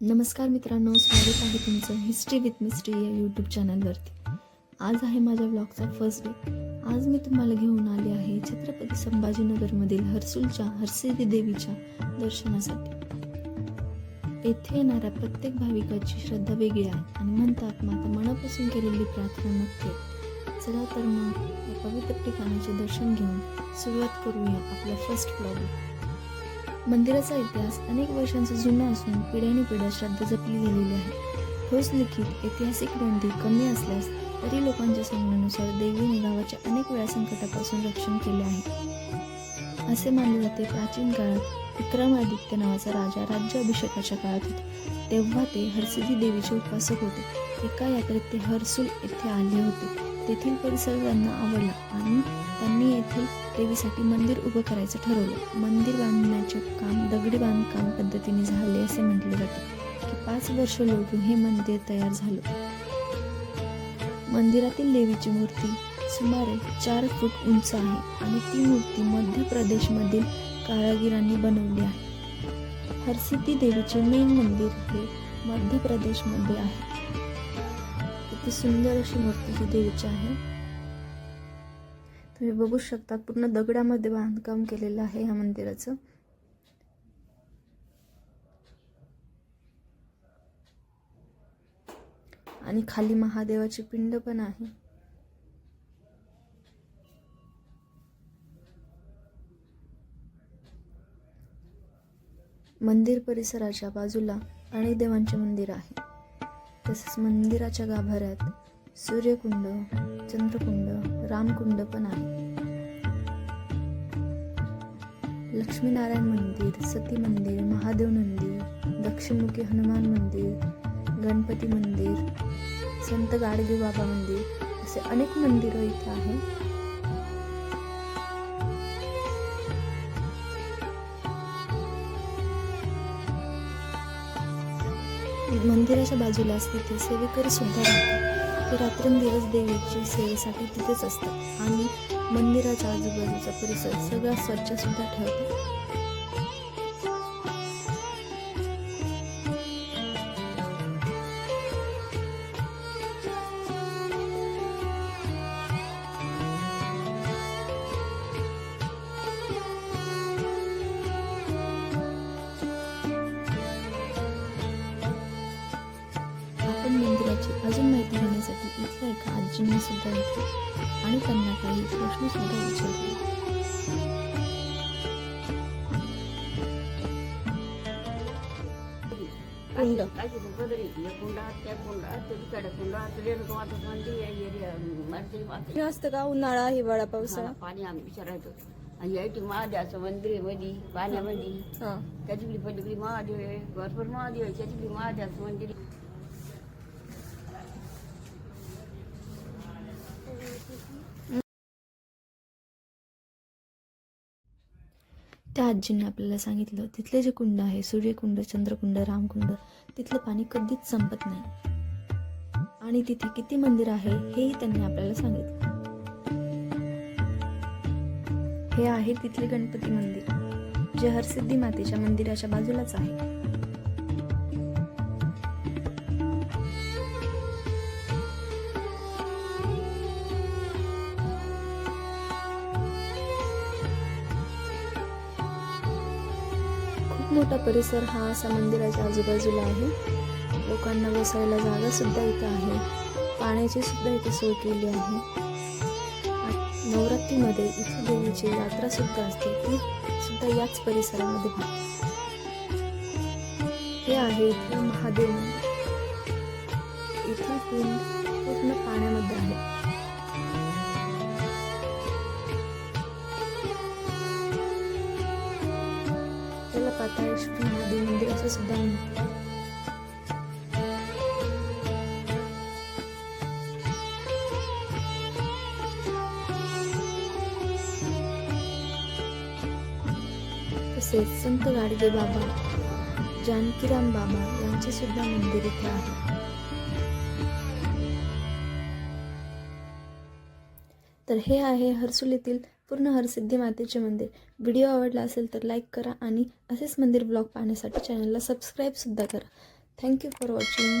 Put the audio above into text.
नमस्कार मित्रांनो स्वागत आहे तुमचं हिस्ट्री विथ मिस्ट्री या यूट्यूब चॅनलवरती आज आहे माझ्या ब्लॉगचा फर्स्ट डे आज मी तुम्हाला घेऊन आले आहे छत्रपती संभाजीनगरमधील हर्सुलच्या हर्सिदी देवीच्या दर्शनासाठी. येथे येणाऱ्या प्रत्येक भाविकाची श्रद्धा वेगळी आहे आणि म्हणतात माता मनापासून केलेली प्रार्थना नक्की चला तर मग या पवित्र ठिकाणाचे दर्शन घेऊन सुरुवात करूया आपला फर्स्ट ब्लॉग मंदिराचा इतिहास अनेक वर्षांचा जुना असून पिढ्याने पिढ्या श्रद्धा जपली गेलेली आहे. ठोस लिखित ऐतिहासिक नोंदी कमी असल्यास तरी लोकांच्या सांगण्यानुसार देवीने गावाच्या अनेक वेळा संकटापासून रक्षण केले आहे. असे मानले जाते प्राचीन काळात विक्रमादित्य नावाचा राजा राज्याभिषेकाच्या काळात होते. तेव्हा ते हरसिद्धी देवीचे उपासक होते. एका यात्रेत ते हरसूल येथे आले होते. तेथील परिसर त्यांना आवडला आणि त्यांनी येथील देवीसाठी मंदिर उभं करायचं ठरवलं. मंदिर बांधण्याचे काम दगडी बांधकाम पद्धतीने झाले असे म्हटले जाते की पाच वर्ष लोटून हे मंदिर तयार झालं. मंदिरातील देवीची मूर्ती सुमारे चार फूट उंच आहे आणि ती मूर्ती मध्य प्रदेशमधील कारागिरांनी बनवली आहे. हरसिद्धी देवीचे मेन मंदिर हे मध्य प्रदेशमध्ये आहे. किती सुंदर अशी मूर्तीची देवीची आहे. तुम्ही बघू शकता पूर्ण दगडामध्ये बांधकाम केलेलं आहे ह्या मंदिराचं. आणि खाली महादेवाची पिंड पण आहे. मंदिर परिसराच्या बाजूला अनेक देवांचे मंदिर आहे. तसेच मंदिराच्या गाभाऱ्यात सूर्यकुंड चंद्रकुंड रामकुंड पण आहे. लक्ष्मीनारायण मंदिर सती मंदिर महादेव मंदिर दक्षिणमुखी हनुमान मंदिर गणपती मंदिर संत गाडगे बाबा मंदिर असे अनेक मंदिरं इथे आहे मंदिराच्या बाजूलाच तिथे सेवेकरी सुद्धा राहतात. ते रात्रंदिवस देवीची सेवेसाठी तिथेच असतात. आणि मंदिराच्या आजूबाजूचा परिसर सगळा स्वच्छ सुद्धा ठेवतात. अजून माहिती घेण्यासाठी इथल्या एका आजींना सुद्धा भेटलो आणि त्यांना काही प्रश्न सुद्धा विचारले. कुंड. बदरी कुंडा त्या कुंडा तिकडे कुंडा रेणुका माता मंदिर हे असतं का? उन्हाळा हिवाळा पावसाळा? पाणी आम्ही विचारायचो. आणि यायची महादेवाचं मंदिर आहे मध्ये पाण्यामध्ये हा. त्याची पलीकडे महादेव आहे भरपूर महादेव आहे त्याची महादेवाचं मंदिर त्या आजींनी आपल्याला सांगितलं तिथले जे कुंड आहे सूर्यकुंड चंद्रकुंड रामकुंड तिथलं पाणी कधीच संपत नाही. आणि तिथे किती मंदिर आहे हेही त्यांनी आपल्याला सांगितलं. हे आहे तिथले गणपती मंदिर जे हरसिद्धी मातेच्या मंदिराच्या बाजूलाच आहे. मोठा परिसर हा असा मंदिराच्या आजूबाजूला आहे. लोकांना बसायला जागा सुद्धा इथं आहे. पाण्याची सुद्धा इथे सोय केली आहे. नवरात्रीमध्ये इथे देवीची यात्रा सुद्धा असते. ती सुद्धा याच परिसरामध्ये हे आहे इथलं महादेव मंदिर. पिंड पूर्ण पाण्यामध्ये असं सुद्धा म्हणतात तसेच संत गाडगे बाबा जानकीराम बाबा यांचे सुद्धा मंदिर इथे आहे. तर हे आहे हर्सुल येथील पूर्ण हरसिद्धी मातेचे मंदिर. व्हिडिओ आवडला असेल तर लाईक करा आणि असेच मंदिर ब्लॉग पाहण्यासाठी चॅनलला सबस्क्राईबसुद्धा करा. Thank you for watching.